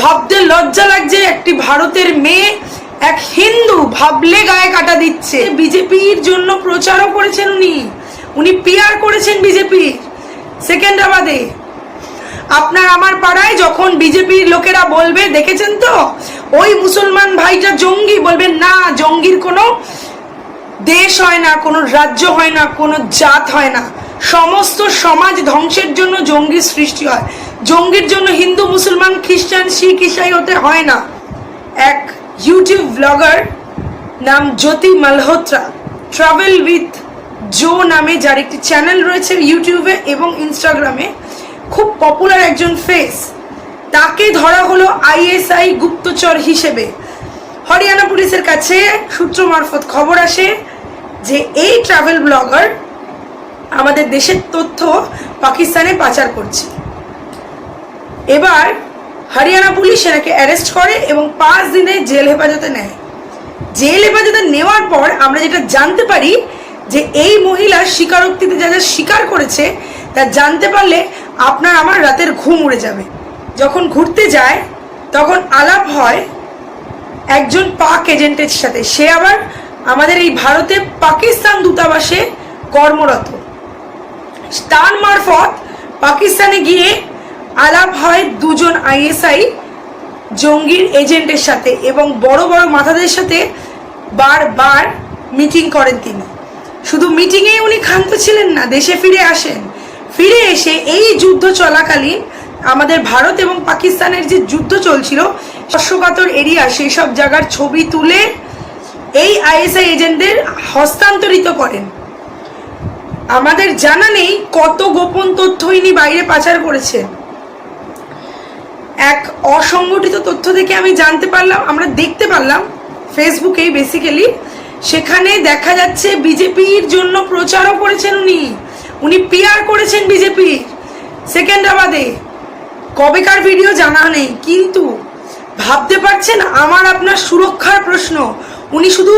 ভাবতে লজ্জা লাগছে একটি ভারতের মেয়ে এক হিন্দু ভাবলে গায়ে কাটা দিচ্ছে। বিজেপির জন্য প্রচারও করেছেন উনি। উনি পিআর করেছেন বিজেপির। সেকেন্দ্রাবাদে আপনার আমার পাড়ায় যখন বিজেপির লোকেরা বলবে, দেখেছেন তো? ওই মুসলমান ভাইটা জঙ্গি বলবেন না, জঙ্গির কোনো দেশ হয় না, কোনো রাজ্য হয় না, কোনো জাত হয় না। সমস্ত সমাজ ধ্বংসের জন্য জঙ্গির সৃষ্টি হয়। জঙ্গির জন্য হিন্দু, মুসলমান, খ্রিস্টান, শিখ, ইসাই হতে হয় না। এক ইউটিউব ব্লগার নাম Jyoti Malhotra travel with Jo নামে যার একটি চ্যানেল রয়েছে ইউটিউবে এবং ইনস্টাগ্রামে খুব পপুলার একজন ফেস তাকে ধরা হলো আইএসআই গুপ্তচর হিসেবে। হরিয়ানা পুলিশের কাছে সূত্র মারফত খবর আসে যে, এই ট্রাভেল ব্লগার আমাদের দেশের তথ্য পাকিস্তানে পাচার করছে। এবার হরিয়ানা পুলিশ এনাকে অ্যারেস্ট করে এবং পাঁচ দিনে জেল হেফাজতে নেয়। জেল হেফাজতে নেওয়ার পর আমরা যেটা জানতে পারি যে এই মহিলা স্বীকারোক্তিতে যা যা স্বীকার করেছে, তা জানতে পারলে আপনার আমার রাতের ঘুম উড়ে যাবে। যখন ঘুরতে যায়, তখন আলাপ হয় একজন পাক এজেন্টের সাথে। সে আবার আমাদের এই ভারতে পাকিস্তান দূতাবাসে কর্মরত। তার মারফত পাকিস্তানে গিয়ে আলাপ হয় দুজন আইএসআই জঙ্গির এজেন্টের সাথে এবং বড় বড় মাথাদের সাথে বারবার মিটিং করেন তিনি। শুধু মিটিংয়ে উনি ক্ষান্ত ছিলেন না, দেশে ফিরে আসেন। ফিরে এসে এই যুদ্ধ চলাকালীন আমাদের ভারত এবং পাকিস্তানের যে যুদ্ধ চলছিল স্পর্শকাতর এরিয়া সেই সব জায়গার ছবি তুলে এই আইএসআই এজেন্টদের হস্তান্তরিত করেন। আমাদের জানা নেই কত গোপন তথ্য ইনি বাইরে পাচার করেছেন এক অসংগঠিত তথ্য থেকে আমি জানতে পারলাম, আমরা দেখতে পারলাম ফেসবুকেই বেসিক্যালি সেখানে দেখা যাচ্ছে বিজেপির জন্য প্রচারও করেছেন উনি। উনি পিআর করেছেন বিজেপির সেকেন্দ্রাবাদে কবেকার ভিডিও জানা নেই, কিন্তু ভাবতে পারছেন আমার আপনার সুরক্ষার প্রশ্ন। উনি শুধু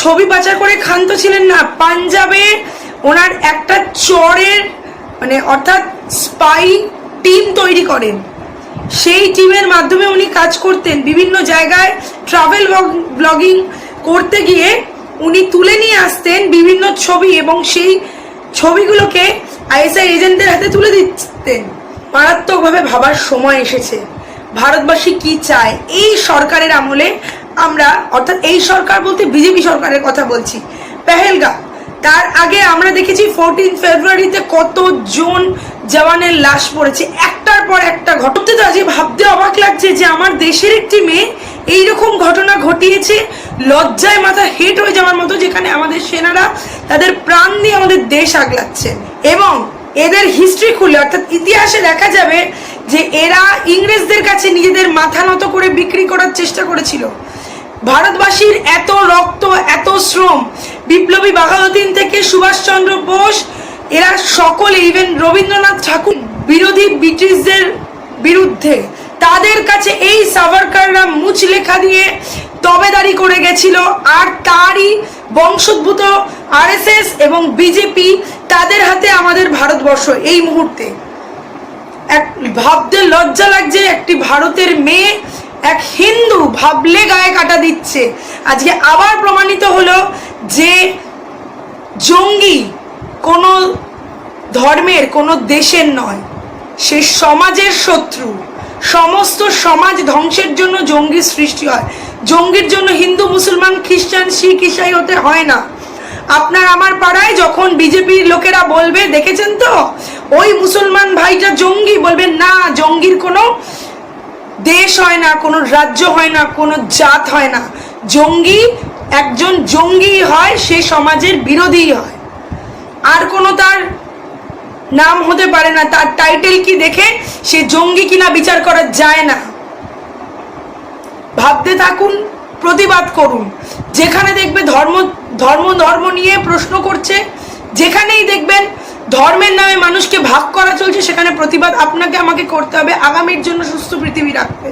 ছবি পাচার করে ক্ষান্ত ছিলেন না, পাঞ্জাবে ওনার একটা চরের মানে অর্থাৎ স্পাই টিম তৈরি করেন। সেই টিমের মাধ্যমে উনি কাজ করতেন। বিভিন্ন জায়গায় ট্রাভেল ব্লগিং করতে গিয়ে উনি তুলে নিয়ে আসতেন বিভিন্ন ছবি এবং সেই ছবিগুলোকে আইএসআই এজেন্টদের হাতে তুলে দিতেন। মারাত্মকভাবে ভাবার সময় এসেছে। ভারতবাসী কি চায়? এই সরকারের আমলে আমরা, অর্থাৎ এই সরকার বলতে বিজেপি সরকারের কথা বলছি। পেহেলগা তার আগে আমরা দেখেছি ফোরটিন ফেব্রুয়ারিতে কত কতজন জওয়ানের লাশ পড়েছে। একটার পর একটা ঘটতে তো আজকে ভাবতে অবাক লাগছে যে আমার দেশের একটি মেয়ে এইরকম ঘটনা ঘটিয়েছে, লজ্জায় মাথা হেট হয়ে যাওয়ার মতো, যেখানে আমাদের সেনারা তাদের প্রাণ দিয়ে আমাদের দেশ আগলাচ্ছে। এবং এদের হিস্ট্রি খুলে, অর্থাৎ ইতিহাসে দেখা যাবে যে এরা ইংরেজদের কাছে নিজেদের মাথা নত করে বিক্রি করার চেষ্টা করেছিল। ভারতবাসীর এত রক্ত, এত শ্রম বিপ্লবী বাঘাযতীন থেকে সুভাষচন্দ্র বোস, এরা সকলে ইভেন রবীন্দ্রনাথ ঠাকুর বিরোধী ব্রিটিশদের বিরুদ্ধে। তাদের কাছে এই সাভারকাররা মুচ লেখা দিয়ে তবেদারি করে গেছিল, আর তারই বংশোদ্ভূত আরএসএস এবং বিজেপি তাদের হাতে আমাদের ভারতবর্ষ এই মুহূর্তে। এক ভাবতে লজ্জা লাগছে, একটি ভারতের মেয়ে, এক হিন্দু ভাবলে গায়ে কাটা দিচ্ছে। আজকে আবার প্রমাণিত হলো যে জঙ্গি কোনো ধর্মের, কোনো দেশের নয়। সে সমাজের শত্রু। সমস্ত সমাজ ধ্বংসের জন্য জঙ্গির সৃষ্টি হয়। জঙ্গির জন্য হিন্দু, মুসলমান, খ্রিস্টান, শিখ, ইসাই হতে হয় না। আপনার আমার পাড়ায় যখন বিজেপির লোকেরা বলবে, দেখেছেন তো? ওই মুসলমান ভাইটা জঙ্গি বলবেন না, জঙ্গির কোনো দেশ হয় না, কোনো রাজ্য হয় না, কোনো জাত হয় না। জঙ্গি একজন জঙ্গি হয়, সে সমাজের বিরোধী হয়। আর কোনো তার নাম হতে পারে না। তার টাইটেল কি দেখে সে জঙ্গি কিনা বিচার করা যায় না। ভাবতে থাকুন, প্রতিবাদ করুন। যেখানে দেখবে ধর্ম ধর্ম ধর্ম নিয়ে প্রশ্ন করছে, যেখানেই দেখবেন ধর্মের নামে মানুষকে ভাগ করা চলছে, সেখানে প্রতিবাদ আপনাকে, আমাকে করতে হবে। আগামীর জন্য সুস্থ পৃথিবী রাখতে।